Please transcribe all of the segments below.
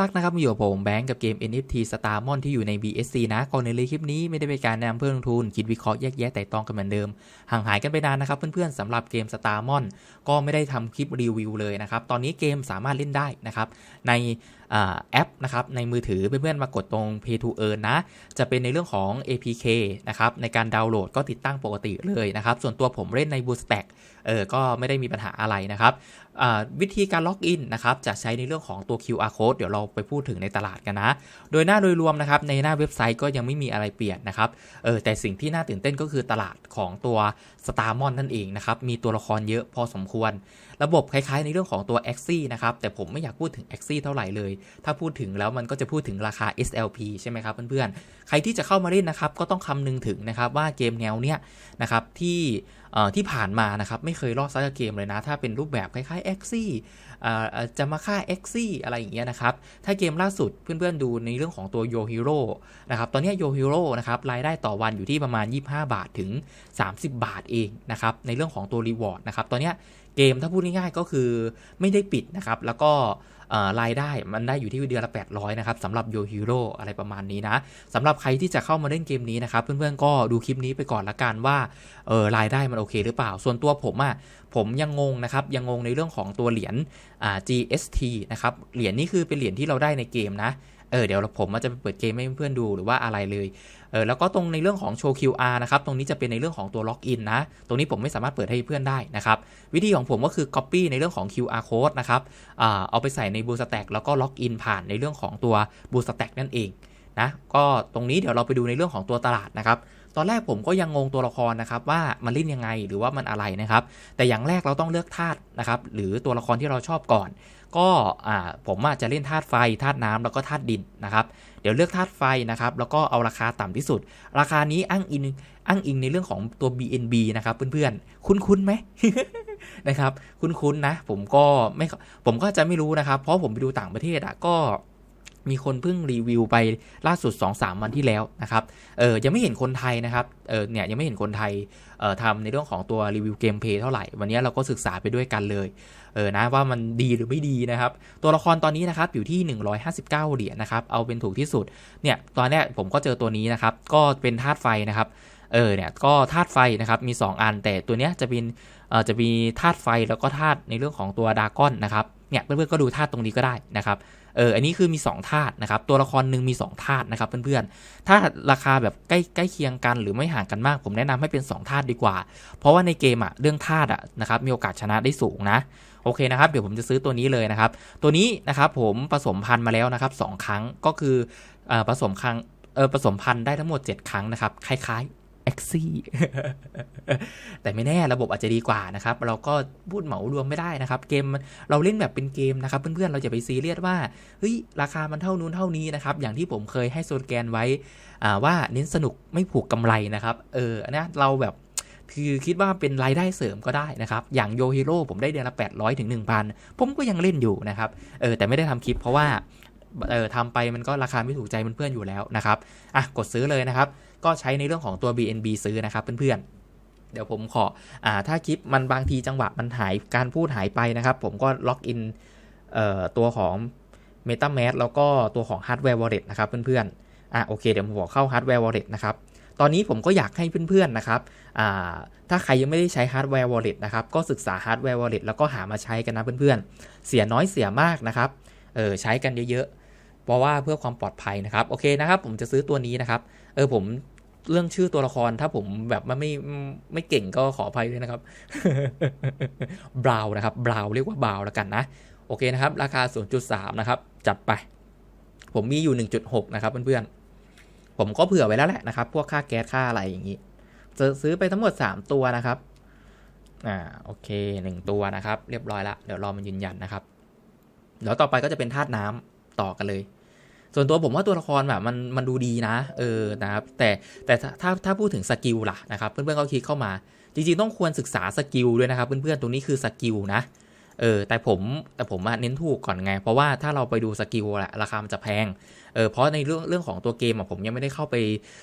รักนะครับมาอยู่กับผมแบงก์กับเกม NFT Starmon ที่อยู่ใน BSC นะก่อนในเลยคลิปนี้ไม่ได้เป็นการแนะนำเพื่อลงทุน คิดวิเคราะห์แยกแยะแต่ตองกันเหมือนเดิม ห่างหายกันไปนานนะครับเพื่อนๆสำหรับเกม Starmon ก็ไม่ได้ทำคลิปรีวิวเลยนะครับ ตอนนี้เกมสามารถเล่นได้นะครับ ในอแอปนะครับในมือถือเพื่อนๆมากดตรง Pay to Earn นะ จะเป็นในเรื่องของ APK นะครับในการดาวน์โหลดก็ติดตั้งปกติเลยนะครับ ส่วนตัวผมเล่นใน Bootstrap เออก็ไม่ได้มีปัญหาอะไรนะครับ วิธีการล็อกอินนะครับจะใช้ในเรื่องของตัว QR code เดี๋ยวเราไปพูดถึงในตลาดกันนะ โดยหน้าโดยรวมนะครับในหน้าเว็บไซต์ก็ยังไม่มีอะไรเปลี่ยนนะครับเออแต่สิ่งที่น่าตื่นเต้นก็คือตลาดของตัว Starmon นั่นเองนะครับมีตัวละครเยอะพอสมควร ระบบคล้ายๆในเรื่องของตัว a x i นะครับแต่ผมไม่อยากพูดถึง a x i เท่าไหร่เลย ถ้าพูดถึงแล้วมันก็จะพูดถึงราคา SLP ใช่ไหมครับเพื่อนๆ ใครที่จะเข้ามาเล่นนะครับก็ต้องคำนึงถึงนะครับว่าเกมแนวเนี้ยนะครับที่ ที่ผ่านมานะครับไม่เคยรอดซักเกมเลยนะ ถ้าเป็นรูปแบบคล้ายๆ a x i อ่าอ่จะมาฆ่า a x i อะไรอย่างเงี้ยนะครับ ถ้าเกมล่าสุดเพื่อนๆดูในเรื่องของตัว Yo Hero นะครับ ตอนนี้โย Yo Hero นะครับรายได้ต่อวันอยู่ที่ประมาณ 25 บาทถึง 30 บาทเองนะครับ ในเรื่องของตัว Reward นะครับ ตอนนี้เกมถ้าพูดง่ายๆก็คือไม่ได้ปิดนะครับ แล้วก็ รายได้มันได้อยู่ที่เดือนละ 800 นะครับสำหรับโยฮีโร่อะไรประมาณนี้นะสำหรับใครที่จะเข้ามาเล่นเกมนี้นะครับ เพื่อนๆก็ดูคลิปนี้ไปก่อนละกันว่าเออรายได้มันโอเคหรือเปล่า ส่วนตัวผมอะ่ะผมยังงงนะครับ ยังงงในเรื่องของตัวเหรียญ GST นะครับเหรียญนี้คือเป็นเหรียญที่เราได้ในเกมนะ เออเดี๋ยวผมจะไปเปิดเกมให้เพื่อนดูหรือว่าอะไรเลยเออแล้วก็ตรงในเรื่องของโชว์ QR นะครับ ตรงนี้จะเป็นในเรื่องของตัวล็อกอินนะ ตรงนี้ผมไม่สามารถเปิดให้เพื่อนได้นะครับ วิธีของผมก็คือ Copy ในเรื่องของ QR code นะครับเอาไปใส่ใน Bootstrap แล้วก็ล็อกอินผ่านในเรื่องของตัว Bootstrap นั่นเองนะก็ตรงนี้เดี๋ยวเราไปดูในเรื่องของตัวตลาดนะครับตอนแรกผมก็ยังงงตัวละครนะครับว่ามันเล่นยังไงหรือว่ามันอะไรนะครับ แต่อย่างแรกเราต้องเลือกธาตุนะครับหรือตัวละครที่เราชอบก่อน ก็อ่าผมอาจจะเล่นธาตุไฟธาตุน้ำแล้วก็ธาตุดินนะครับเดี๋ยวเลือกธาตุไฟนะครับแล้วก็เอาราคาต่ำที่สุด ราคานี้อ้างอิงอ้างอิงในเรื่องของตัว BNB นะครับเพื่อนๆ คุ้นๆไหมนะครับคุ้นๆนะผมก็ไม่ผมก็จะไม่รู้นะครับ เพราะผมไปดูต่างประเทศอะก็ มีคนเพิ่งรีวิวไปล่าสุด 2-3 วันที่แล้วนะครับเออยังไม่เห็นคนไทยนะครับเออเนี่ยยังไม่เห็นคนไทยเอ่อทำในเรื่องของตัวรีวิวเกมเพย์เท่าไหร่ วันนี้เราก็ศึกษาไปด้วยกันเลยเออนะว่ามันดีหรือไม่ดีนะครับ ตัวละครตอนนี้นะครับอยู่ที่ 159 เหรียญนะครับเอาเป็นถูกที่สุดเนี่ยตอนเนี้ผมก็เจอตัวนี้นะครับก็เป็นธาตุไฟนะครับเออเนี่ยก็ธาตุไฟนะครับมี 2 อันแต่ตัวเนี้ยจะเป็นเอ่อจะมีธาตุไฟแล้วก็ธาตุในเรื่องของตัวดากอนนะครับ เนี่ยเพื่อนๆก็ดูธาตุตรงนี้ก็ได้นะครับเอออันนี้คือมี2ธาตุนะครับตัวละครหนึ่งมี2ธาตุนะครับเพื่อนๆ ถ้าราคาแบบใกล้ใกล้เคียงกันหรือไม่ห่างกันมาก ผมแนะนำให้เป็น2ธาตุดีกว่า เพราะว่าในเกมอะเรื่องธาตุอะนะครับมีโอกาสชนะได้สูงนะโอเคนะครับเดี๋ยวผมจะซื้อตัวนี้เลยนะครับ ตัวนี้นะครับผมผสมพันธุ์มาแล้วนะครับสองครั้งก็คือเออผสมครั้งเออผสมพันธุ์ได้ทั้งหมด 7 ครั้งนะครับคล้ายๆ e x i แต่ไม่แน่ระบบอาจจะดีกว่านะครับ เราก็พูดเหมารวมไม่ได้นะครับ เกมเราเล่นแบบเป็นเกมนะครับ เพื่อนๆเราจะไปซีเรียสว่าเฮ้ยราคามันเท่านู้นเท่านี้นะครับ อย่างที่ผมเคยให้โซนแกนไว้ว่าเน้นสนุกไม่ผูกกำไรนะครับเออนะเราแบบคือคิดว่าเป็นรายได้เสริมก็ได้นะครับ อย่างโยฮิโร่ผมได้เดือนละ 800ถึง1,000 ผมก็ยังเล่นอยู่นะครับ เออแต่ไม่ได้ทำคลิปเพราะว่า เออทำไปมันก็ราคาไม่ถูกใจเพื่อนๆอยู่แล้วนะครับ อะ กดซื้อเลยนะครับ ก็ใช้ในเรื่องของตัว BNB ซื้อนะครับเพื่อนๆ เดี๋ยวผมขออถ้าคลิปมันบางทีจังหวะมันหายการพูดหายไปนะครับ ผมก็ล็อกอินตัวของ MetaMask แล้วก็ตัวของ Hardware Wallet นะครับเพื่อนๆ อะโอเคเดี๋ยวผมบอกเข้า Hardware Wallet นะครับตอนนี้ผมก็อยากให้เพื่อนๆนะครับ ถ้าใครยังไม่ได้ใช้ Hardware Wallet นะครับ ก็ศึกษา Hardware Wallet แล้วก็หามาใช้กันนะเพื่อนๆ เสียน้อยเสียมากนะครับ เออใช้กันเยอะๆ เพราะว่าเพื่อความปลอดภัยนะครับ โอเคนะครับ ผมจะซื้อตัวนี้นะครับ เออผม เรื่องชื่อตัวละครถ้าผมแบบไม่ไม่ไม่เก่งก็ขออภัยด้วยนะครับบราวนะครับบราวเรียกว่าบราวแล้วกันนะ โอเคนะครับ ราคา 0.3 นะครับ จัดไป ผมมีอยู่ 1.6 นะครับเพื่อนๆ ผมก็เผื่อไว้แล้วแหละนะครับ พวกค่าแก๊สค่าอะไรอย่างนี้จะซื้อไปทั้งหมด 3 ตัวนะครับ อ่า โอเค 1 ตัวนะครับ เรียบร้อยละ เดี๋ยวรอมันยืนยันนะครับเดี๋ยวต่อไปก็จะเป็นธาตุน้ำต่อกันเลย ส่วนตัวผมว่าตัวละครแบบมันมันดูดีนะ เออนะครับแต่แต่ถ้าถ้าพูดถึงสกิลล่ะนะครับ เพื่อนๆก็คลิกเข้ามา จริงๆต้องควรศึกษาสกิลด้วยนะครับ เพื่อนๆตรงนี้คือสกิลนะเออแต่ผมแต่ผมเน้นถูกก่อนไง เพราะว่าถ้าเราไปดูสกิลอะราคามันจะแพงเออเพราะในเรื่องเรื่องของตัวเกมอะผมยังไม่ได้เข้าไป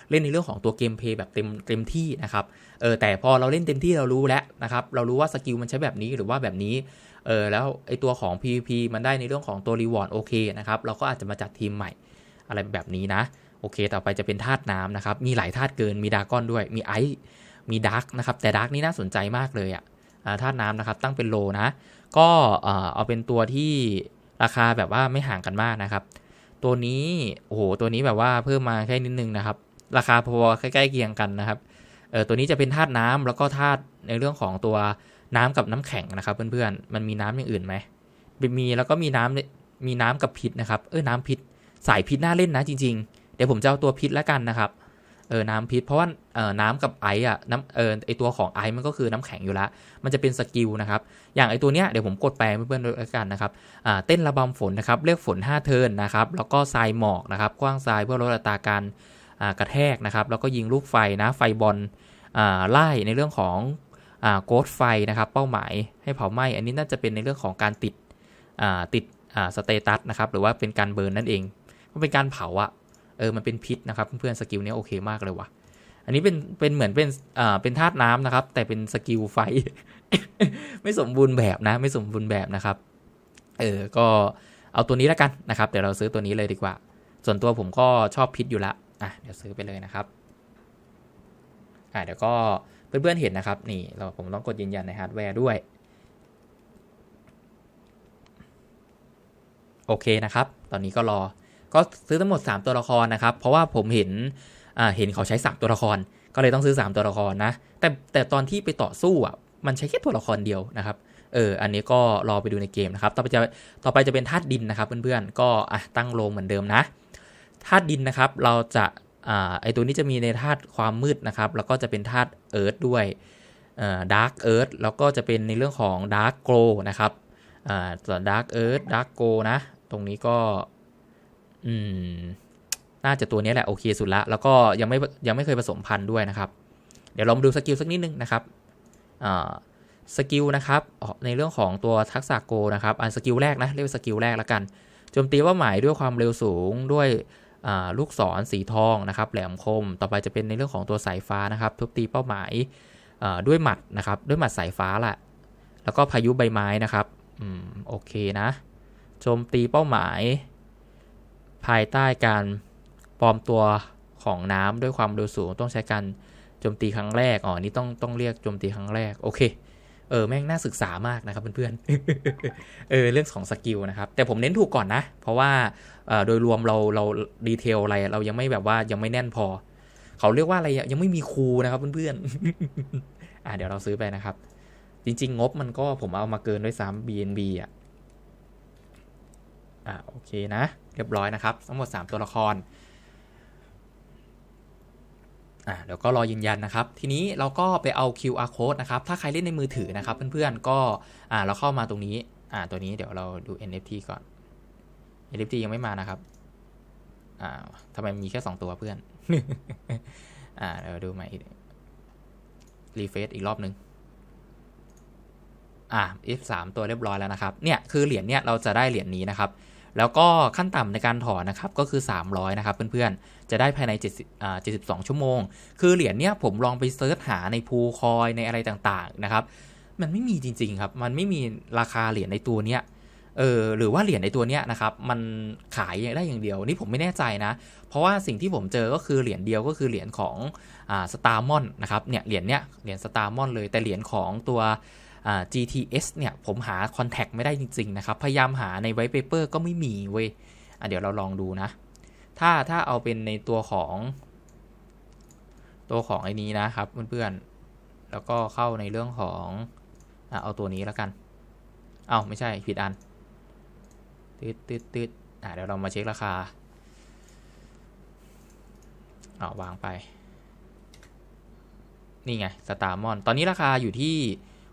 เล่นในเรื่องของตัวเกมเพย์แบบเต็มเต็มที่นะครับเออแต่พอเราเล่นเต็มที่เรารู้แล้วนะครับเรารู้ว่าสกิลมันใช้แบบนี้หรือว่าแบบนี้ เออแล้วไอตัวของ PVP มันได้ในเรื่องของตัวรีวอร์ดโอเคนะครับเราก็อาจจะมาจัดทีมใหม่อะไรแบบนี้นะ โอเค ต่อไปจะเป็นธาตุน้ำนะครับ มีหลายธาตุเกินมีดาก้อนด้วยมีไอซ์มีดาร์กนะครับ แต่ดาร์กนี่น่าสนใจมากเลยอะธาตุน้ำนะครับ ตั้งเป็นโลนะ ก็เอาเป็นตัวที่ราคาแบบว่าไม่ห่างกันมากนะครับ ตัวนี้โอ้โหตัวนี้แบบว่าเพิ่มมาแค่นิดนึงนะครับ ราคาพอใกล้ๆเคียงกันนะครับเออตัวนี้จะเป็นธาตุน้ำแล้วก็ธาตุในเรื่องของตัว น้ำกับน้ำแข็งนะครับ เพื่อนๆ มันมีน้ำอย่างอื่นไหมมีแล้วก็มีน้ำมีน้ำกับพิษนะครับ เออน้ำพิษ สายพิษน่าเล่นนะจริง ๆ เดี๋ยวผมจะเอาตัวพิษแล้วกันนะครับ เออน้ำพิษ เพราะว่าเออน้ำกับไอซ์อะน้ำเออไอตัวของไอซ์มันก็คือน้ำแข็งอยู่แล้วมันจะเป็นสกิลนะครับ อย่างไอตัวเนี้ยเดี๋ยวผมกดแปลเพื่อนๆด้วยกันนะครับอ่าเต้นระบำฝนนะครับ เรียกฝน 5 เทินนะครับ แล้วก็ทรายหมอกนะครับกว้างทรายเพื่อลดอัตราการอ่ากระแทกนะครับ แล้วก็ยิงลูกไฟนะไฟบอลอ่าไล่ในเรื่องของ โกดไฟนะครับเป้าหมายให้เผาไหม้อันนี้น่าจะเป็นในเรื่องของการติดอ่าติดอ่าสเตตัสนะครับหรือว่าเป็นการเบิร์นนั่นเองมันเป็นการเผาอะเออมันเป็นพิษนะครับเพื่อนๆสกิลนี้โอเคมากเลยวะอันนี้เป็นเป็นเหมือนเป็นอ่าเป็นธาตุน้ำนะครับ แต่เป็นสกิลไฟ ไม่สมบูรณ์แบบนะ ไม่สมบูรณ์แบบนะครับ เออก็เอาตัวนี้แล้วกันนะครับ เดี๋ยวเราซื้อตัวนี้เลยดีกว่า ส่วนตัวผมก็ชอบพิษอยู่ละอะเดี๋ยวซื้อไปเลยนะครับอะเดี๋ยวก็ เพื่อนๆเห็นนะครับ นี่เราผมต้องกดยืนยันในฮาร์ดแวร์ด้วย โอเคนะครับ ตอนนี้ก็รอ ก็ซื้อทั้งหมด 3 ตัวละครนะครับ เพราะว่าผมเห็นเห็นเขาใช้ 3 ตัวละคร ก็เลยต้องซื้อ 3 ตัวละครนะ แต่แต่ตอนที่ไปต่อสู้อะ มันใช้แค่ตัวละครเดียวนะครับ เออ อันนี้ก็รอไปดูในเกมนะครับ ต่อไปจะต่อไปจะเป็นธาตุดินนะครับเพื่อนๆ ก็อะตั้งโลงเหมือนเดิมนะ ธาตุดินนะครับ เราจะ ไอตัวนี้จะมีในธาตุความมืดนะครับ แล้วก็จะเป็นธาตุเอิร์ธด้วยดาร์กเอิร์ธแล้วก็จะเป็นในเรื่องของดาร์กโกลนะครับส่วนดาร์กเอิร์ธดาร์กโกลนะ ตรงนี้ก็อืมน่าจะตัวนี้แหละโอเคสุดละ แล้วก็ยังไม่ยังไม่เคยผสมพันธุ์ด้วยนะครับ เดี๋ยวลองดูสกิลสักนิดนึงนะครับสกิลนะครับในเรื่องของตัวทักษะโกนะครับอันสกิลแรกนะเรียกว่าสกิลแรกแล้วกันโจมตีว่าหมายด้วยความเร็วสูงด้วย ลูกศรสีทองนะครับแหลมคม ต่อไปจะเป็นในเรื่องของตัวสายฟ้านะครับทุบตีเป้าหมายด้วยหมัดนะครับด้วยหมัดสายฟ้าแหละแล้วก็พายุใบไม้นะครับอืมโอเคนะโจมตีเป้าหมาย ภายใต้การปลอมตัวของน้ำด้วยความเร็วสูงต้องใช้การโจมตีครั้งแรกอ๋อนี่ต้องต้องเรียกโจมตีครั้งแรกโอเค เออแม่งน่าศึกษามากนะครับเพื่อนๆเออเรื่องของสกิลนะครับ แต่ผมเน้นถูกก่อนนะ เพราะว่าโดยรวมเราเราดีเทลอะไรเรายังไม่แบบว่ายังไม่แน่นพอ เขาเรียกว่าอะไรยังไม่มีครูนะครับเพื่อนๆอ่าเดี๋ยวเราซื้อไปนะครับ จริง ๆ งบมันก็ผมเอามาเกินด้วยซ้ำ BNB อะอ่าโอเคนะ เรียบร้อยนะครับ ทั้งหมด 3 ตัวละคร อะเดี๋ยวก็รอยืนยันนะครับ ทีนี้เราก็ไปเอา QR code นะครับ ถ้าใครเล่นในมือถือนะครับ เพื่อนๆ ก็อ่าเราเข้ามาตรงนี้อ่าตัวนี้เดี๋ยวเราดู NFT ก่อน NFT ยังไม่มานะครับอ่าทำไมมีแค่ 2 ตัวเพื่อน อ่าเดี๋ยวดูใหม่รีเฟซอีกรอบหนึ่งอ่า F3 ตัวเรียบร้อยแล้วนะครับ เนี่ยคือเหรียญเนี่ยเราจะได้เหรียญนี้นะครับ แล้วก็ขั้นต่ำในการถอนนะครับก็คือ 300 นะครับเพื่อนๆ จะได้ภายใน70อ่า72 ชั่วโมง คือเหรียญเนี้ยผมลองไปเซิร์ชหาในพูคอยในอะไรต่างๆนะครับ มันไม่มีจริง ๆ ครับ มันไม่มีราคาเหรียญในตัวเนี้ยเออหรือว่าเหรียญในตัวเนี้ยนะครับมันขายได้อย่างเดียวนี่ผมไม่แน่ใจนะ เพราะว่าสิ่งที่ผมเจอก็คือเหรียญเดียวก็คือเหรียญของอ่าสตาร์มอนนะครับเนี่ยเหรียญเนี้ยเหรียญสตาร์มอนเลยแต่เหรียญของตัว GTS เนี่ยผมหาคอนแทคไม่ได้จริง ๆ นะครับ พยายามหาในไวท์เปเปอร์ก็ไม่มีเว้ยเดี๋ยวเราลองดูนะ ถ้าถ้าเอาเป็นในตัวของ ตัวของไอ้นี้นะครับเพื่อนๆ แล้วก็เข้าในเรื่องของอเอาตัวนี้แล้วกัน เอาไม่ใช่ผิดอันตืดตืดตืดอ่าเดี๋ยวเรามาเช็คราคาเอาวางไป นี่ไงสตาร์มอน ตอนนี้ราคาอยู่ที่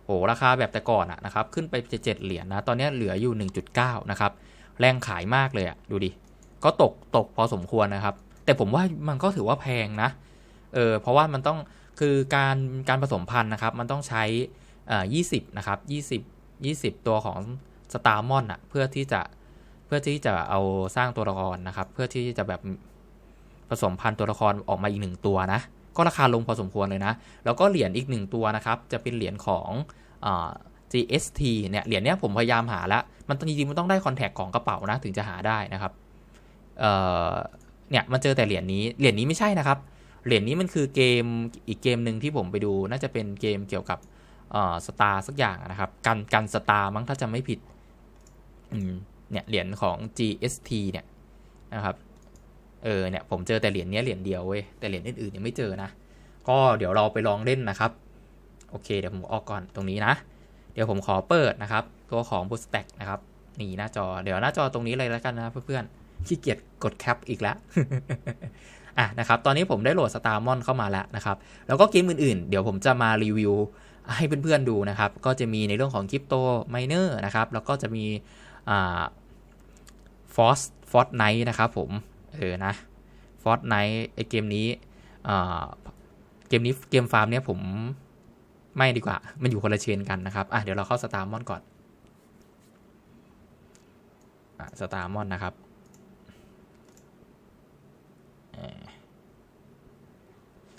โอ้ราคาแบบแต่ก่อนอะนะครับขึ้นไปเจ็ดเหรียญนนะตอนนี้เหลืออยู่ 1.9 นะครับ แรงขายมากเลยอะดูดิก็ตกตกพอสมควรนะครับ แต่ผมว่ามันก็ถือว่าแพงนะเออเพราะว่ามันต้องคือการการผสมพันธุ์นะครับ มันต้องใช้อ่า20นะครับ20 20ตัวของสตาร์มอนอะเพื่อที่จะเพื่อที่จะเอาสร้างตัวละครนะครับ เพื่อที่จะแบบผสมพันธุ์ตัวละครออกมาอีกหนึ่งตัวนะ ก็ราคาลงพอสมควรเลยนะ แล้วก็เหรียญอีกหนึ่งตัวนะครับ จะเป็นเหรียญของอ GST เนี่ย เหรียญเนี้ยผมพยายามหาแล้ว มันจริงๆมันต้องได้คอนแทคของกระเป๋านะถึงจะหาได้นะครับ เอ่อ เนี่ยมันเจอแต่เหรียญนี้ เหรียญนี้ไม่ใช่นะครับ เหรียญนี้มันคือเกมอีกเกมหนึ่งที่ผมไปดู น่าจะเป็นเกมเกี่ยวกับเอ่อสตาร์สักอย่างนะครับ กันกันสตาร์มั้งถ้าจะไม่ผิด อืม เนี่ยเหรียญของ GST เนี่ยนะครับ เออเนี่ยผมเจอแต่เหรียญนี้เหรียญเดียวเว้ยแต่เหรียญอื่นๆยังไม่เจอนะ ก็เดี๋ยวเราไปลองเล่นนะครับ โอเคเดี๋ยวผมออกก่อนตรงนี้นะ เดี๋ยวผมขอเปิดนะครับ ตัวของ b o o s t a c k นะครับนี่หน้าจอเดี๋ยวหน้าจอตรงนี้เลยแล้วกันนะเพื่อนๆขี้เกียจกดแคปอีกแล้วอะนะครับตอนนี้ผมได้โหลด Star m o n เข้ามาแล้วนะครับ แล้วก็เกมอื่นๆ เดี๋ยวผมจะมารีวิวให้เพื่อนๆดูนะครับ ก็จะมีในเรื่องของ Crypto Miner นะครับ แล้วก็จะมีอ่า Force Fortnite นะครับผม เออนะ Fortnite ไอเกมนี้อ่าเกมนี้เกมฟาร์มเนี้ยผมไม่ดีกว่า มันอยู่คนละเชนกันนะครับ อะ เดี๋ยวเราเข้าสตาร์มอนก่อนอะสตาร์มอนนะครับ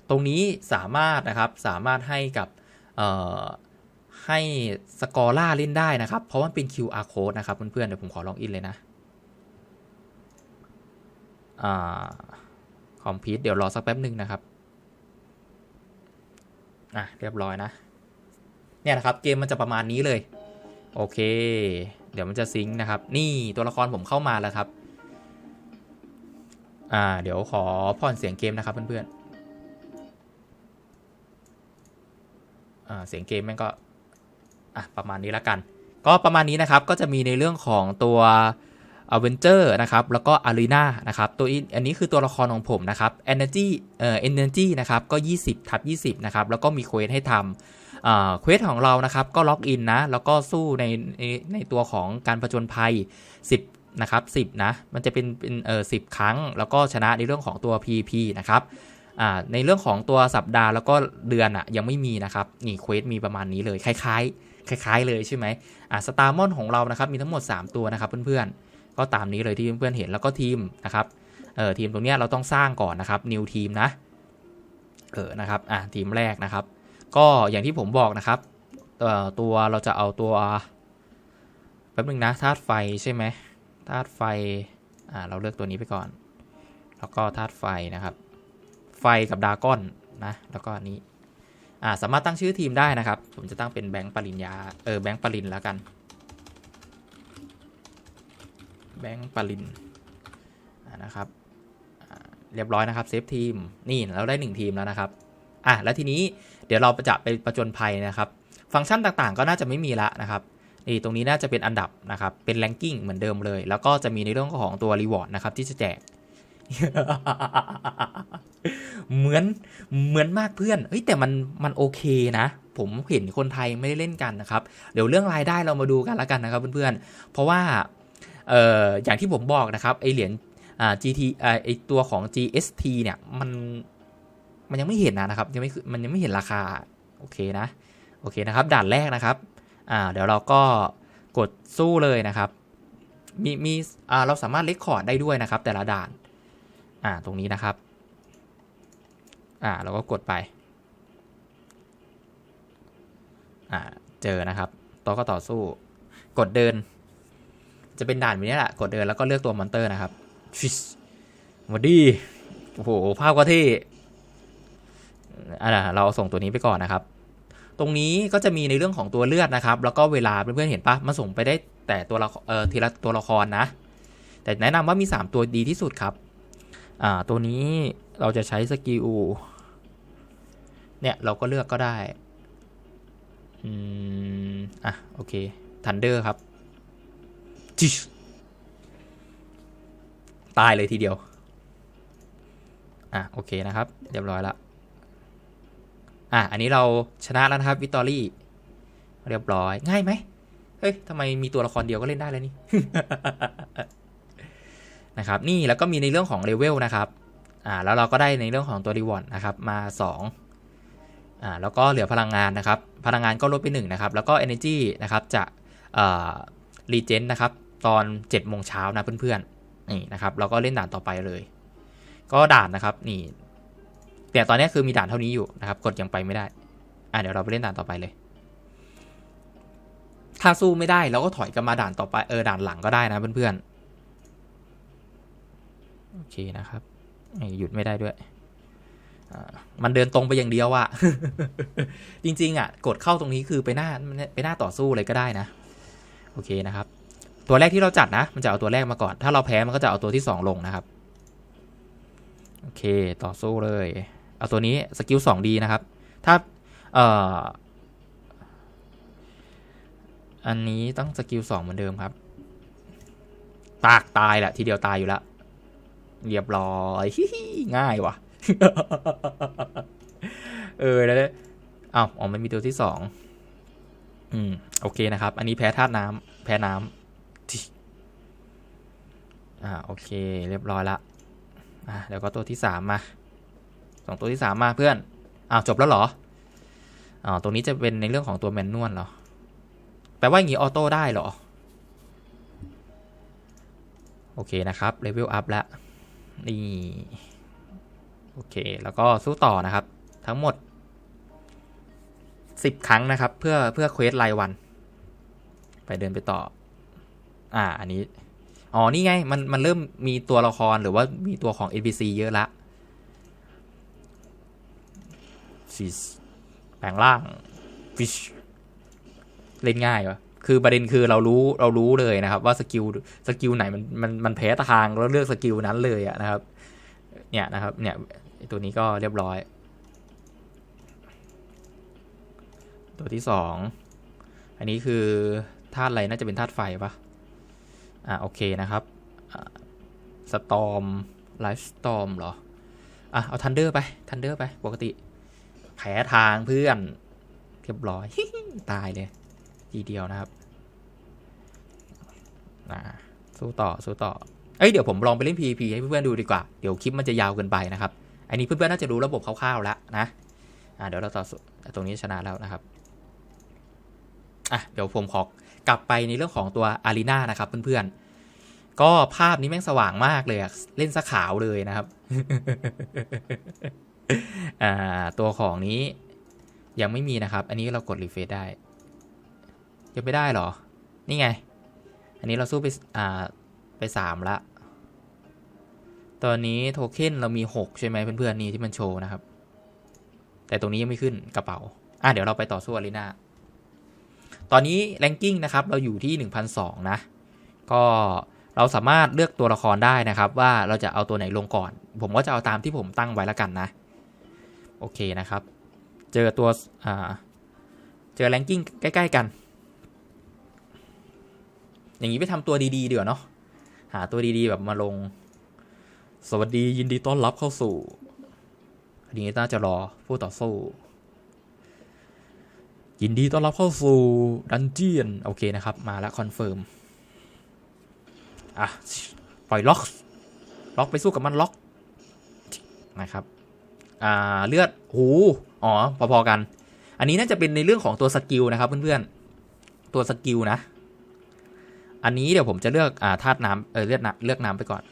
ตรงนี้สามารถนะครับ สามารถให้กับให้สกอร่าเล่นได้นะครับ เพราะว่าเป็น QR code นะครับ เพื่อนๆ เดี๋ยวผมขอลองอินเลยนะ คอมพิวเดี๋ยวรอสักแป๊บหนึ่งนะครับ อะ เรียบร้อยนะ เนี่ยนะครับ เกมมันจะประมาณนี้เลย โอเค เดี๋ยวมันจะซิงค์นะครับ นี่ตัวละครผมเข้ามาแล้วครับ อ่า เดี๋ยวขอผ่อนเสียงเกมนะครับเพื่อนๆ อ่า เสียงเกมม่งก็ อะ ประมาณนี้แล้วกัน ก็ประมาณนี้นะครับ ก็จะมีในเรื่องของตัว a v e n g e r นะครับแล้วก็ Arena นะครับตัวอันนี้คือตัวละครของผมนะครับ Energy เอ่อ Energy นะครับก็ 20ทับ20 นะครับ แล้วก็มีเควสให้ทำเควสของเรานะครับก็ล็อกอินนะ แล้วก็สู้ในในในตัวของการประจนภัย 10 นะครับ 10 นะ มันจะเป็นเป็นเอ่อ10 ครั้ง แล้วก็ชนะในเรื่องของตัว PP นะครับอ่าในเรื่องของตัวสัปดาห์แล้วก็เดือนอะยังไม่มีนะครับนี่เควสมีประมาณนี้เลยคล้ายๆ คล้าย ๆ เลยใช่ไหมอ่าสตาร์มอนของเรานะครับมีทั้งหมด 3 ตัวนะครับเพื่อนๆ ก็ตามนี้เลยที่เพื่อนๆเห็นแล้วก็ทีมนะครับเออทีมตรงนี้เราต้องสร้างก่อนนะครับนิวทีมนะเออนะครับอ่าทีมแรกนะครับ ก็อย่างที่ผมบอกนะครับเอ่อตัวเราจะเอาตัวแป๊บนึงนะธาตุไฟใช่ไหมธาตุไฟอ่าเราเลือกตัวนี้ไปก่อน แล้วก็ธาตุไฟนะครับ ไฟกับดาก้อนนะแล้วก็นี้อ่าสามารถตั้งชื่อทีมได้นะครับ ผมจะตั้งเป็นแบงค์ปริญญาเออแบงค์ปรินแล้วกัน แบงค์ปรินนะครับเรียบร้อยนะครับเซฟทีมนี่เราได้ 1 ทีมแล้วนะครับอะแล้วทีนี้เดี๋ยวเราจะไปประจนภัยนะครับ ฟังก์ชันต่างๆ ก็น่าจะไม่มีละนะครับนี่ตรงนี้น่าจะเป็นอันดับนะครับ เป็นแรงกิ้งเหมือนเดิมเลย แล้วก็จะมีในเรื่องของตัวรีวอร์ดนะครับที่จะแจก เหมือนเหมือนมากเพื่อนเฮ้ยแต่มันมันโอเคนะ ผมเห็นคนไทยไม่ได้เล่นกันนะครับ เดี๋ยวเรื่องรายได้เรามาดูกันแล้วกันนะครับเพื่อนๆเพราะว่า เอ่ออย่างที่ผมบอกนะครับไอเหรียญอ่า GT อ่าไอตัวของ GST เนี่ยมันมันยังไม่เห็นนะครับยังไม่มันยังไม่เห็นราคาโอเคนะโอเคนะครับด่านแรกนะครับอ่าเดี๋ยวเราก็กดสู้เลยนะครับมีมีอ่าเราสามารถเลคคอร์ดได้ด้วยนะครับ แต่ละด่านอ่าตรงนี้นะครับอ่าเราก็กดไปอ่าเจอนะครับตัวก็ต่อสู้ กดเดิน จะเป็นด่านแบบนี้แหละกดเดินแล้วก็เลือกตัวมอนเตอร์นะครับฟิชมาดีโอ้โหภาพก็ที่อ่าเราส่งตัวนี้ไปก่อนนะครับ ตรงนี้ก็จะมีในเรื่องของตัวเลือดนะครับ แล้วก็เวลาเพื่อนๆเห็นปะมาส่งไปได้แต่ตัวละเออทีละตัวละครนะ แต่แนะนำว่ามี 3 ตัวดีที่สุดครับอ่าตัวนี้เราจะใช้สกิลเนี่ยเราก็เลือกก็ได้อืมอะโอเคทันเดอร์ครับ จิชตายเลยทีเดียว อะโอเคนะครับ เรียบร้อยล้วอะอันนี้เราชนะแล้วนะครับวิตตอรี่ เรียบร้อยง่ายไหมเฮ้ยทำไมมีตัวละครเดียวก็เล่นได้แล้วนี่ นะครับ นี่แล้วก็มีในเรื่องของเลเวลนะครับ อ่า แล้วเราก็ได้ในเรื่องของตัวรีวอร์ดนะครับ มา 2 อ่า แล้วก็เหลือพลังงานนะครับ พลังงานก็ลดไป1นะครับ แล้วก็ energy นะครับจะเอ่อรีเจนนะครับ ตอน7โมงเช้านะเพื่อนๆนี่นะครับเราก็เล่นด่านต่อไปเลย ก็ด่านนะครับนี่แต่ตอนนี้คือมีด่านเท่านี้อยู่นะครับ กดยังไปไม่ได้อะเดี๋ยวเราไปเล่นด่านต่อไปเลย ถ้าสู้ไม่ได้เราก็ถอยกลับมาด่านต่อไปเออด่านหลังก็ได้นะเพื่อนๆโอเคนะครับหยุดไม่ได้ด้วยมันเดินตรงไปอย่างเดียวอะจริง ๆ อะ กดเข้าตรงนี้คือไปหน้าไปหน้าต่อสู้เลยก็ได้นะ โอเคนะครับ ตัวแรกที่เราจัดนะ มันจะเอาตัวแรกมาก่อน ถ้าเราแพ้มันก็จะเอาตัวที่สองลงนะครับ โอเค ต่อสู้เลย เอาตัวนี้สกิลสองดีนะครับ ถ้า เอ่อ อันนี้ต้องสกิลสองเหมือนเดิมครับ ตากตายแหละทีเดียวตายอยู่แล้ว เรียบร้อยง่ายว่ะ เออแล้วอ้าวอ๋อมันมีตัวที่สองอืม โอเคนะครับ อันนี้แพ้ธาตุน้ำแพ้น้ำ อ่าโอเคเรียบร้อยละอ่าเดี๋ยวก็ตัวที่สามมาสองตัวที่สามมาเพื่อนอ้าวจบแล้วเหรออ๋อตรงนี้จะเป็นในเรื่องของตัวแมนนวลเหรอแปลว่าอย่างนี้ออโต้ได้เหรอ โอเคนะครับเลเวลอัพแล้วนี่โอเค แล้วก็สู้ต่อนะครับ ทั้งหมด 10 ครั้งนะครับ เพื่อเพื่อเควสรายวัน ไปเดินไปต่อ อ่า อันนี้ อ๋อนี่ไง มันมันเริ่มมีตัวละครหรือว่ามีตัวของ NPC เยอะละฟิชแปลงร่างฟิชเล่นง่ายวะคือประเด็นคือเรารู้เรารู้เลยนะครับ ว่าสกิลสกิลไหนมันมันมันแพ้ทางแล้วเลือกสกิลนั้นเลยอะนะครับ เนี่ยนะครับ เนี่ยตัวนี้ก็เรียบร้อย ตัวที่สองอันนี้คือธาตุอะไรน่าจะเป็นธาตุไฟปะ อะโอเคนะครับสตอมไลฟ์สตอมเหรอ อะ เอาทันเดอร์ไป ทันเดอร์ไป ปกติ แผลทางเพื่อน เรียบร้อย ตายเลย ทีเดียวนะครับนะสู้ต่อ สู้ต่อ เอ้ย เดี๋ยวผมลองไปเล่น PVP ให้เพื่อนๆดูดีกว่า เดี๋ยวคลิปมันจะยาวเกินไปนะครับ อันนี้เพื่อนๆน่าจะรู้ระบบคร่าวๆแล้วนะ อ่าเดี๋ยวเราต่อตรงนี้ชนะแล้วนะครับ อะ เดี๋ยวผมขอ กลับไปในเรื่องของตัวอารีนานะครับเพื่อนๆ ก็ภาพนี้แม่งสว่างมากเลยเล่นสขาวเลยนะครับ อ่า ตัวของนี้ยังไม่มีนะครับ อันนี้เรากดรีเฟซได้ ยังไม่ได้หรอ นี่ไง อันนี้เราสู้ไป อ่า ไปสามละ ตอนนี้โทเค็นเรามี6ใช่ไหมเพื่อนๆนี่ที่มันโชว์นะครับ แต่ตรงนี้ยังไม่ขึ้นกระเป๋า อะเดี๋ยวเราไปต่อสู้อารีนา ตอนนี้แรงกิ้งนะครับเราอยู่ที่ 1,002นะ ก็เราสามารถเลือกตัวละครได้นะครับว่าเราจะเอาตัวไหนลงก่อน ผมก็จะเอาตามที่ผมตั้งไว้ล้วกันนะ โอเคนะครับ เจอตัวอ่าเจอแรงกิ้งใกล้ ๆ กัน อย่างนี้ไปทำตัวดีๆเดี๋ยวเนาะ หาตัวดีๆแบบมาลง สวัสดียินดีต้อนรับเข้าสู่อันนี้น่าจะรอผู้ต่อสู้ ยินดีต้อนรับเข้าสู่ดันเจียนโอเคนะครับ มาแล้วคอนเฟิร์ม อะ ปล่อยล็อก ล็อกไปสู้กับมันล็อก นะครับ อ่า เลือด หู อ๋อ พอ ๆ กัน อันนี้น่าจะเป็นในเรื่องของตัวสกิลนะครับ เพื่อน ๆ ตัวสกิลนะ อันนี้เดี๋ยวผมจะเลือก อ่าธาตุน้ำเออเลือดน้ำเลือกน้ำไปก่อน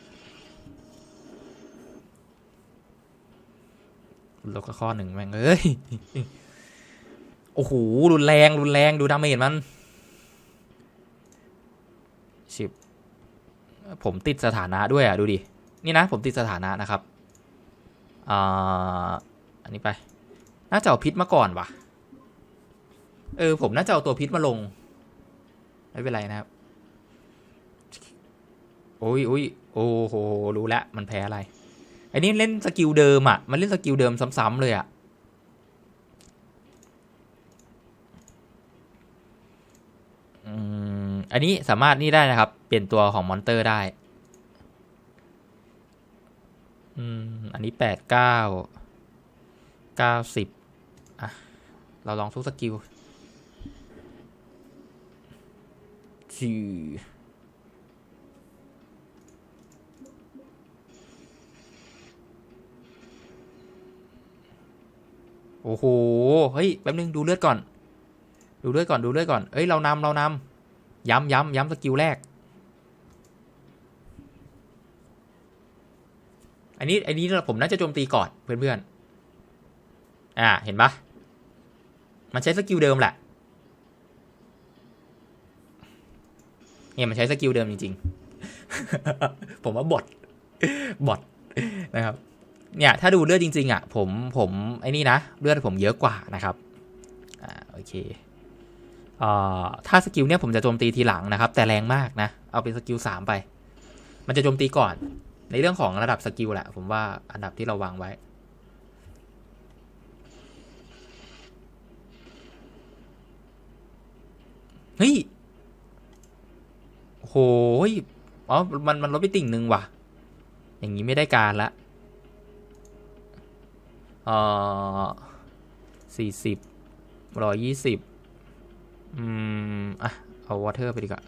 ลบก็ข้อหนึ่งแม่งเอ้ย โอ้โห รุนแรง รุนแรง ดูดาเมจมันชิบผมติดสถานะด้วยอะ ดูดิ นี่นะ ผมติดสถานะนะครับ อ่า อันนี้ไป น่าจะเอาพิษมาก่อนวะเออ ผมน่าจะเอาตัวพิษมาลง ไม่เป็นไรนะครับ โอ้ยโอ้ยโอ้โห รู้แล้ว มันแพ้อะไร อันนี้เล่นสกิลเดิมอะ มันเล่นสกิลเดิมซ้ำๆเลยอะ อันนี้สามารถนี่ได้นะครับ เปลี่ยนตัวของมอนเตอร์ได้อันนี้แปดเก้าเก้าสิบอะ เราลองทุกสกิลสี่โอ้โห เฮ้ย แป๊บนึงดูเลือดก่อน ดูเลือดก่อนดูเลือดก่อน เอ้ยเรานำเรานย้ำย้ำย้ำสกิลแรก อันนี้อันนี้ผมน่าจะโจมตีก่อนเพื่อนๆ อ่าเห็นปะมันใช้สกิลเดิมแหละเนี่ยมันใช้สกิลเดิมจริงๆ ผมว่าบอทบอทนะครับ เนี่ยถ้าดูเลือดจริง ๆ อะ ผมผมไอ้นี่นะ เลือดผมเยอะกว่านะครับ อ่าโอเค ถ้าสกิลเนี่ยผมจะโจมตีทีหลังนะครับ แต่แรงมากนะ เอาเป็นสกิลสามไป มันจะโจมตีก่อน ในเรื่องของระดับสกิลแหละ ผมว่าอันดับที่เราวางไว้ เฮ้ยโหยอ๋อ มัน มันลดไปติ่งหนึ่งว่ะ อย่างนี้ไม่ได้การละเอ่อสี่สิบร้อยยี่สิบ อืม อะ เอาวอเตอร์ไปดีกว่า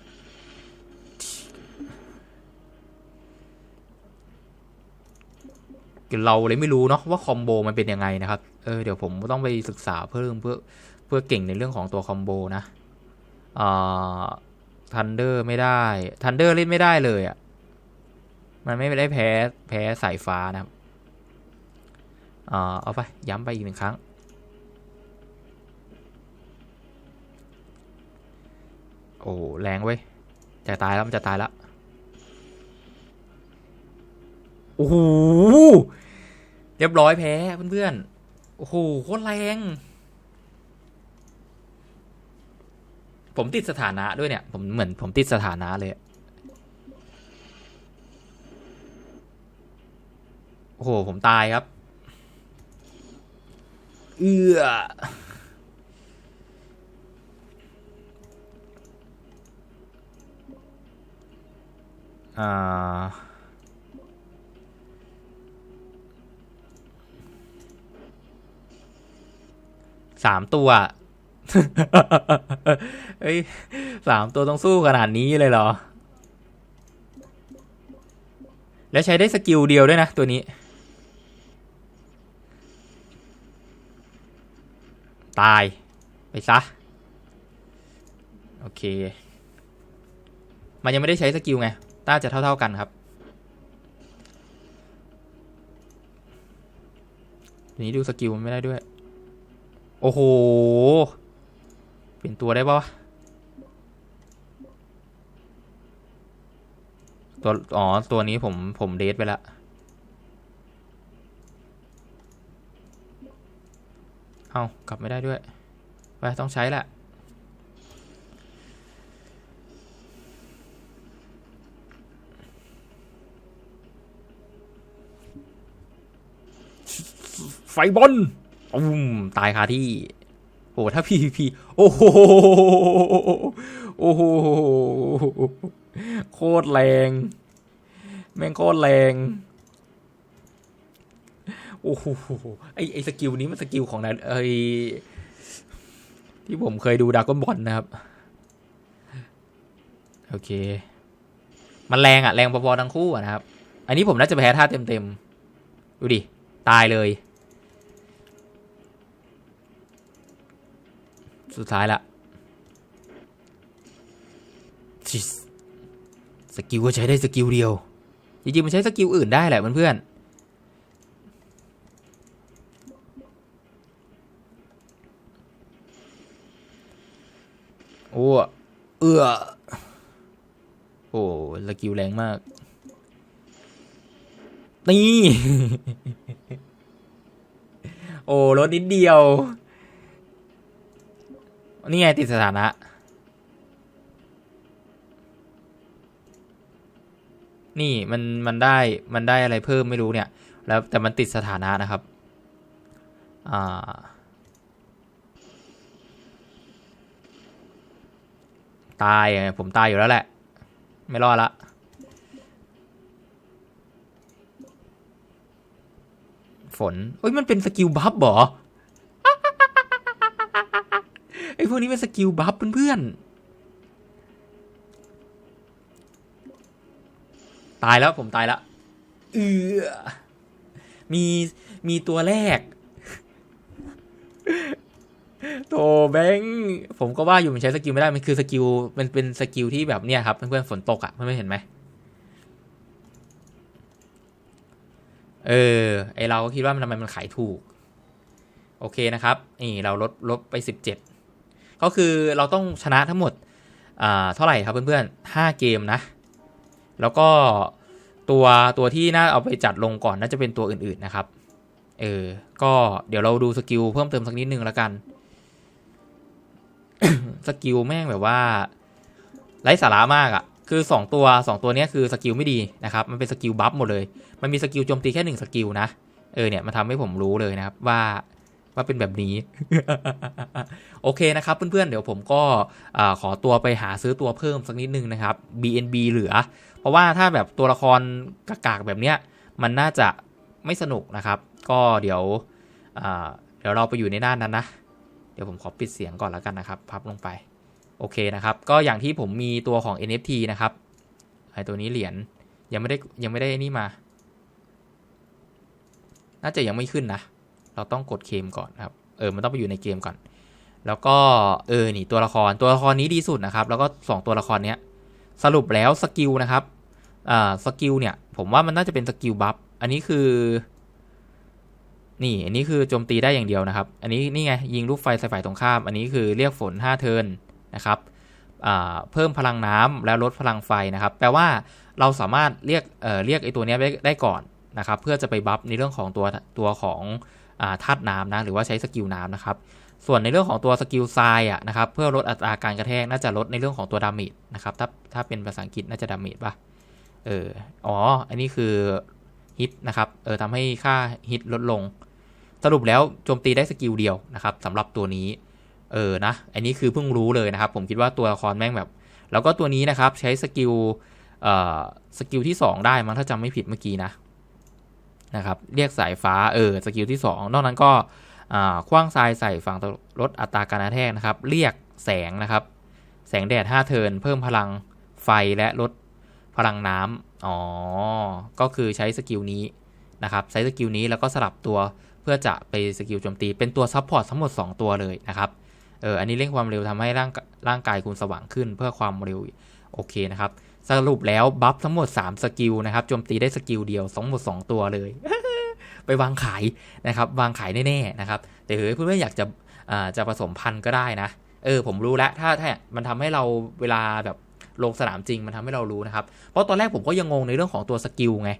เราเลยไม่รู้เนาะว่าคอมโบมันเป็นยังไงนะครับ เออเดี๋ยวผมต้องไปศึกษาเพิ่มเพื่อเพื่อเก่งในเรื่องของตัวคอมโบนะอ่าทันเดอร์ไม่ได้ทันเดอร์เล่นไม่ได้เลยอะ่ะ มันไม่ได้แพ้แพ้สายฟ้านะครับอ่าเอาไปย้ำไปอีกหนึ่งครั้ง โอ้แรงเว้ยจะตายแล้วมันจะตายแล้วโอ้โหเรียบร้อยแพ้เพื่อนๆโอ้โหโคตรแรง ผมติดสถานะด้วยเนี่ย ผมเหมือนผมติดสถานะเลยโอ้โหผมตายครับ เอือ อ่าสามตัวเฮ้ยสามตัวต้องสู้ขนาดนี้เลยเหรอ แล้วใช้ได้สกิลเดียวด้วยนะตัวนี้ ตาย ไปซะ โอเค มันยังไม่ได้ใช้สกิลไง น่าจะเท่า ๆกันครับนี้ดูสกิลมันไม่ได้ด้วย โอ้โห เป็นตัวได้ปะวะตัว อ๋อ ตัวนี้ผม ผมเดทไปละเอากลับไม่ได้ด้วย ไป ต้องใช้แหละ ไฟบอลอุ้มตายคาที่ โอ้ถ้า PVP โอ้โหโอ้โหโคตรแรง แม่งโคตรแรงโอ้โหไอไอสกิลนี้มันสกิลของนายไอที่ผมเคยดูดากอนบอลนะครับ โอเค มันแรงอะแรงพอๆทั้งคู่นะครับ อันนี้ผมน่าจะแพ้ท่าเต็มๆ ดูดิ ตายเลย สุดท้ายละสกิลก็ใช้ได้สกิลเดียว จริงๆ มันใช้สกิลอื่นได้แหละเพื่อนๆ โอ้ เอื้อโอ้สกิลแรงมาก นี่ โอ้ลดนิดเดียว นี่ไงติดสถานะ นี่มันมันได้มันได้อะไรเพิ่มไม่รู้เนี่ย แล้วแต่มันติดสถานะนะครับ อ่า ตายผมตายอยู่แล้วแหละ ไม่รอดละฝนเอ้ยมันเป็นสกิลบัฟเหรอ ไอ้พวกนี้เป็นสกิลบัฟเพื่อนๆตายแล้วผมตายแล้วเออมีมีตัวแรกโถแบงค์ผมก็ว่าอยู่มันใช้สกิลไม่ได้ มันคือสกิลมันเป็นสกิลที่แบบเนี้ยครับ เพื่อนๆฝนตกอะ่ะเพื่อนๆเห็นไหมเออไอเราก็คิดว่ามันทำไมมันขายถูก โอเคนะครับนี่เราลดลดไปสิบเจ็ด ก็คือเราต้องชนะทั้งหมดเท่าไหร่ครับเพื่อนๆห้าเกมนะ แล้วก็ตัวตัวที่น่าเอาไปจัดลงก่อนน่าจะเป็นตัวอื่นๆนะครับ เออ ก็เดี๋ยวเราดูสกิลเพิ่มเติมสักนิดนึงแล้วกัน สกิลแม่งแบบว่าไร้สาระมากอะ่ะ คือสองตัวสองตัวนี้คือสกิลไม่ดีนะครับ มันเป็นสกิลบัฟหมดเลย มันมีสกิลโจมตีแค่หนึ่งสกิลนะ เออเนี่ยมันทำให้ผมรู้เลยนะครับว่า ว่าเป็นแบบนี้ โอเคนะครับเพื่อนๆ เดี๋ยวผมก็ขอตัวไปหาซื้อตัวเพิ่มสักนิดนึงนะครับ BNB เหลือ เพราะว่าถ้าแบบตัวละครกากๆแบบเนี้ยมันน่าจะไม่สนุกนะครับ ก็เดี๋ยวเดี๋ยวเราไปอยู่ในด้านนั้นนะ เดี๋ยวผมขอปิดเสียงก่อนแล้วกันนะครับพับลงไป โอเคนะครับ ก็อย่างที่ผมมีตัวของ NFT นะครับไอตัวนี้เหรียญยังไม่ได้ยังไม่ได้นี่มา น่าจะยังไม่ขึ้นนะ เราต้องกดเคมก่อนครับ เออ มันต้องไปอยู่ในเกมก่อน แล้วก็เออ นี่ตัวละคร ตัวละครนี้ดีสุดนะครับ แล้วก็ 2 ตัวละครเนี้ย สรุปแล้วสกิลนะครับ อ่า สกิลเนี่ย ผมว่ามันน่าจะเป็นสกิลบัฟ อันนี้คือ นี่ อันนี้คือโจมตีได้อย่างเดียวนะครับ อันนี้นี่ไงยิงลูกไฟใส่ฝ่ายตรงข้าม อันนี้คือเรียกฝน 5 เทิร์นนะครับอ่าเพิ่มพลังน้ำแล้วลดพลังไฟนะครับ แปลว่าเราสามารถเรียกเอ่อเรียกไอตัวเนี้ยได้ได้ก่อนนะครับ เพื่อจะไปบัฟในเรื่องของตัวตัวของ ธาตุน้ำนะหรือว่าใช้สกิลน้ำนะครับส่วนในเรื่องของตัวสกิลทรายอะนะครับเพื่อลดอัตราการกระแทกน่าจะลดในเรื่องของตัวดาเมจนะครับถ้าถ้าเป็นภาษาอังกฤษน่าจะดาเมจป่ะเอออ๋ออันนี้คือฮิตนะครับเออทำให้ค่าฮิตลดลง สรุปแล้วโจมตีได้สกิลเดียวนะครับสำหรับตัวนี้เออนะอันนี้คือเพิ่งรู้เลยนะครับ ผมคิดว่าตัวละครแม่งแบบ แล้วก็ตัวนี้นะครับใช้สกิลเอ่อสกิลที่ 2 ได้มั้งถ้าจำไม่ผิดเมื่อกี้นะ นะครับ เรียกสายฟ้า เออ สกิลที่ 2 นอกนั้นก็คว้างทรายใส่ฝั่งลดอัตราการกระแทกนะครับ เรียกแสงนะครับ แสงแดด 5 เทิร์นเพิ่มพลังไฟและลดพลังน้ำอ๋อ ก็คือใช้สกิลนี้นะครับ ใช้สกิลนี้แล้วก็สลับตัวเพื่อจะไปสกิลโจมตี เป็นตัวซับพอร์ตทั้งหมด 2 ตัวเลยนะครับ เออ อันนี้เร่งความเร็วทำให้ร่างร่างกายคุณสว่างขึ้นเพื่อความเร็ว โอเคนะครับ สรุปแล้วบัฟทั้งหมด 3 สกิลนะครับโจมตีได้สกิลเดียวทั้งหมด 2 ตัวเลย ไปวางขายนะครับ วางขายแน่ๆนะครับ แต่เฮ้ยเพื่อนๆอยากจะจะผสมพันธุ์ก็ได้นะ เออ ผมรู้แล้วถ้าถ้ามันทำให้เราเวลาแบบลงสนามจริงมันทำให้เรารู้นะครับ เพราะตอนแรกผมก็ยังงงในเรื่องของตัวสกิลไง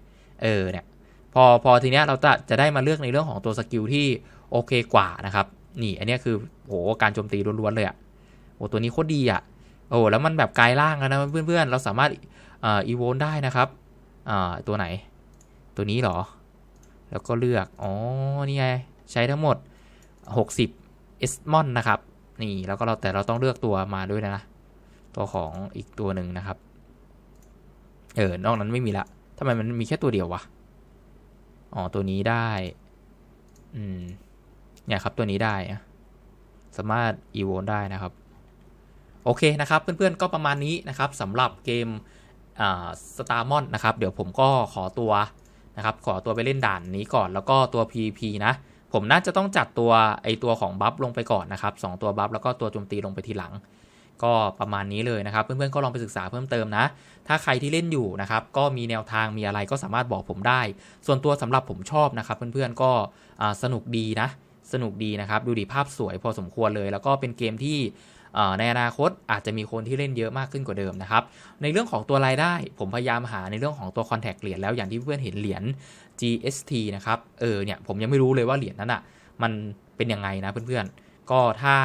เออเนี่ยพอพอทีเนี้ยเราจะจะได้มาเลือกในเรื่องของตัวสกิลที่โอเคกว่านะครับ นี่อันนี้คือโหการโจมตีล้วนๆเลยอะ่ะโหตัวนี้โคตรดีอะ่ะ โอ้แล้วมันแบบกลายร่างแล้วนะเพื่อนๆ เราสามารถอีโวนได้นะครับตัวไหน ตัวนี้หรอ แล้วก็เลือก อ๋อ นี่ไง ใช้ทั้งหมด 60 เอสมอนนะครับ นี่ แล้วก็เราแต่เราต้องเลือกตัวมาด้วยนะ ตัวของอีกตัวหนึ่งนะครับ เออ นอกนั้นไม่มีละทำไมมันมีแค่ตัวเดียววะ อ๋อ ตัวนี้ได้ อืม เนี่ยครับ ตัวนี้ได้ สามารถอีโวนได้นะครับ โอเคนะครับเพื่อนๆก็ประมาณนี้นะครับสำหรับเกมสตาร์มอนนะครับเดี๋ยวผมก็ขอตัวนะครับขอตัวไปเล่นด่านนี้ก่อนแล้วก็ตัว PVP นะผมน่าจะต้องจัดตัวไอตัวของบัฟลงไปก่อนนะครับสองตัวบัฟแล้วก็ตัวโจมตีลงไปทีหลัง ก็ประมาณนี้เลยนะครับ เพื่อนๆก็ลองไปศึกษาเพิ่มเติมนะ ถ้าใครที่เล่นอยู่นะครับก็มีแนวทางมีอะไรก็สามารถบอกผมได้ ส่วนตัวสำหรับผมชอบนะครับ เพื่อนๆก็สนุกดีนะสนุกดีนะครับ ดูดีภาพสวยพอสมควรเลย แล้วก็เป็นเกมที่ ในอนาคตอาจจะมีคนที่เล่นเยอะมากขึ้นกว่าเดิมนะครับ ในเรื่องของตัวรายได้ผมพยายามหาในเรื่องของตัวคอนแทคเหรียญแล้วอย่างที่เพื่อนเห็นเหรียญ GST นะครับ เออเนี่ยผมยังไม่รู้เลยว่าเหรียญนั้นอะ่ะมันเป็นยังไงนะเพื่อนๆ ก็ถ้า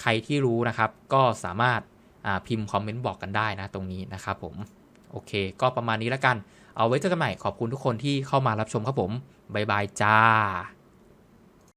ใครที่รู้นะครับก็สามารถพิมพ์คอมเมนต์บอกกันได้นะตรงนี้นะครับผม โอเค ก็ประมาณนี้แล้วกัน เอาไว้เจอกันใหม่ขอบคุณทุกคนที่เข้ามารับชมครับผม บ๊ายบายจ้า